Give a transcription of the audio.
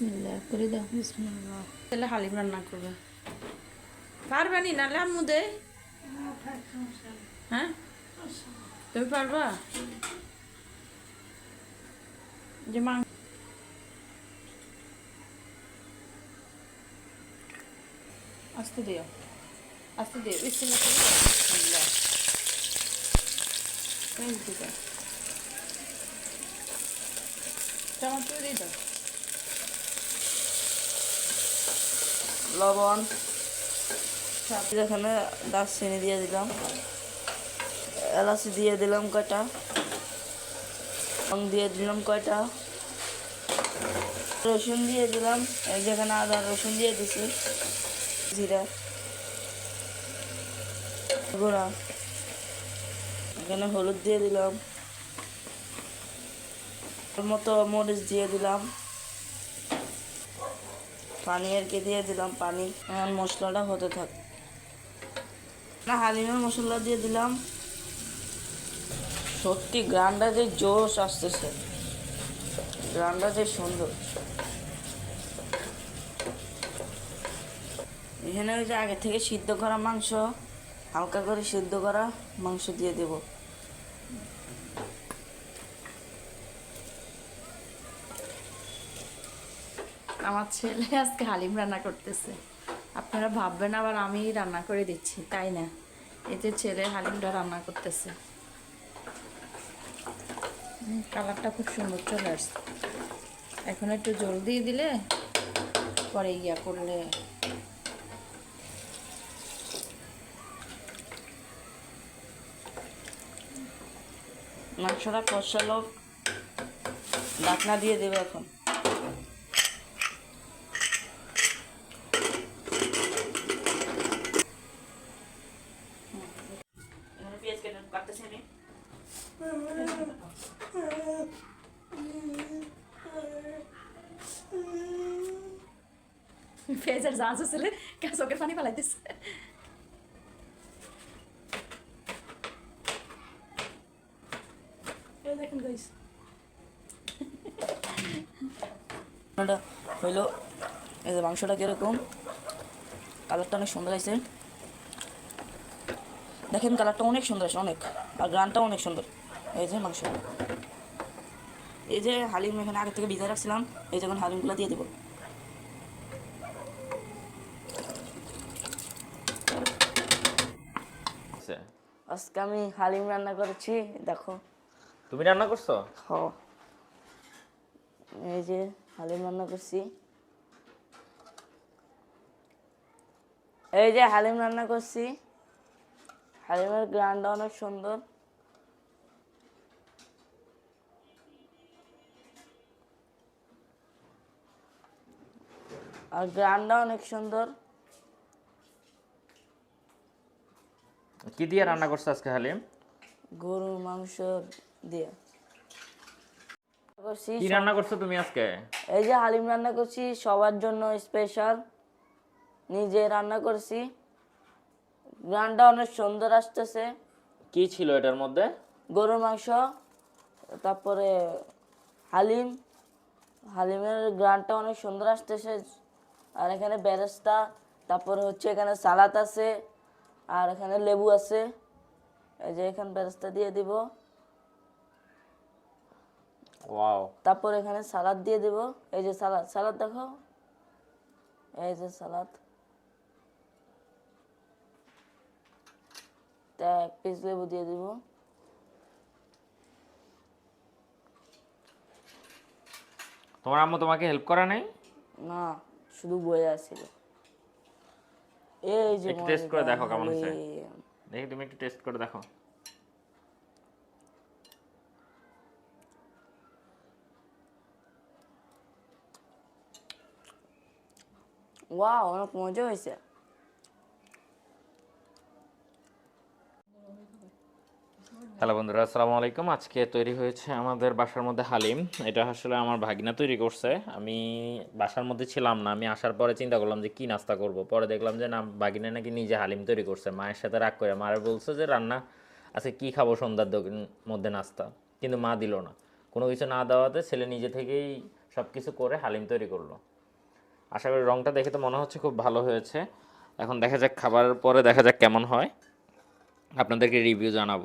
বিসমিল্লাহ, করে দাও। বিসমিল্লাহ। তাহলে হালিম রান্না করবে। পারবে নি? নাহলে আম্মু দে। হ্যাঁ? তুমি পারবা? যে মাং আস্তে দিও। আস্তে দিও। বিসমিল্লাহ করে দাও। চামচ দিয়ে দাও। লবণ। এখানে দারচিনি দিয়ে দিলাম। এলাচি দিয়ে দিলাম কয়টা? লং দিয়ে দিলাম কয়টা? রসুন দিয়ে দিলাম। যেখানে আদা, রসুন দিয়ে দিছি। জিরা। গুঁড়া। এখানে হলুদ দিয়ে দিলাম। মতো মরিচ দিয়ে দিলাম। পানি আর কি দিয়ে দিলাম, পানি এখন মশলাটা হতে থাক। হালিমের মশলা দিয়ে দিলাম। সত্যি, গ্রানটা যে জোশ আসতেছে। গ্রানটা যে সুন্দর। এখানে ওই যে আগে থেকে সিদ্ধ করা মাংস, হালকা করে সিদ্ধ করা মাংস দিয়ে দেব। আমার ছেলে আজকে হালিম রান্না করতেছে। আপনারা ভাববেন আবার আমি রান্না করে দিচ্ছি, তাই না? যে ছেলে হালিমটা রান্না করতেছে। কালারটা খুব সুন্দর চলে আসছে। এখন একটু জল দিয়ে দিলে পরে ইয়া করলে মাংসটা কষালো ডাকনা দিয়ে দেবে এখন। কাটতেছি আমি ফেজার জাহাজ ছেলে চোখের পানি ফালাইতেছে। এই দেখেন গাইস রান্নাটা হইল এই যে মাংসটা কীরকম? কালারটা অনেক সুন্দর আছে দেখেন কালারটা অনেক সুন্দর আছে অনেক। আর গ্রানটাও অনেক সুন্দর। এই যে মাংস। এই যে হালিম এখানে আগে থেকে ভিজে রাখছিলাম এই যে এখন হালিমগুলো দিয়ে দেবো। আছে। আজকে আমি হালিম রান্না করেছি দেখো। তুমি রান্না করছ? খ এই যে হালিম রান্না করছি। এই যে হালিম রান্না করছি। হালিমের গ্রানটা অনেক সুন্দর আর গ্রানটা অনেক সুন্দর। কি দিয়ে রান্না করছ আজকে হালিম? গরুর মাংস দিয়ে। করছি কি রান্না করছ তুমি আজকে? এই যে হালিম রান্না করছি সবার জন্য স্পেশাল নিজে রান্না করছি। গ্রানটা অনেক সুন্দর আসতেছে। কি ছিল এটার মধ্যে? গরুর মাংস তারপরে হালিম। হালিমের গ্রানটা অনেক সুন্দর আসতেছে। আর এখানে বেরেস্তা তারপরে হচ্ছে এখানে সালাদ আছে আর এখানে লেবু আছে। এই যে এখানে বেরেস্তা দিয়ে দিব। ওয়াও। তারপর এখানে সালাদ দিয়ে দেব। এই যে সালাদ সালাদ দেখো। এই যে সালাদ তা এক পিস লেবু দিয়ে দিব। তোমার আম্মু তোমাকে হেল্প করা নাই? না শুধু বয়ে আসছিল। এই যে একটু taste করে দেখো কেমন হয়েছে। দেখি তুমি একটু টেস্ট করে দেখো। ওয়াও অনেক মজা হয়েছে। হ্যালো বন্ধুরা, আসসালামু আলাইকুম। আজকে তৈরি হয়েছে আমাদের বাসার মধ্যে হালিম। এটা আসলে আমার ভাগিনা তৈরি করছে। আমি বাসার মধ্যে ছিলাম না, আমি আসার পরে চিন্তা করলাম যে কি নাস্তা করব। পরে দেখলাম যে না, ভাগিনা নাকি নিজে হালিম তৈরি করছে। মায়ের সাথে রাগ করে মারে বলছে যে, রান্না, আজকে কি খাব সন্ধ্যার মধ্যে নাস্তা? কিন্তু মা দিল না। কোনো কিছু না দেওয়াতে ছেলে নিজে থেকেই সব কিছু করে হালিম তৈরি করল। আশা করি রংটা দেখে তো মনে হচ্ছে খুব ভালো হয়েছে। এখন দেখা যাক, খাবার পরে দেখা যাক কেমন হয়। আপনাদেরকে রিভিউ জানাব।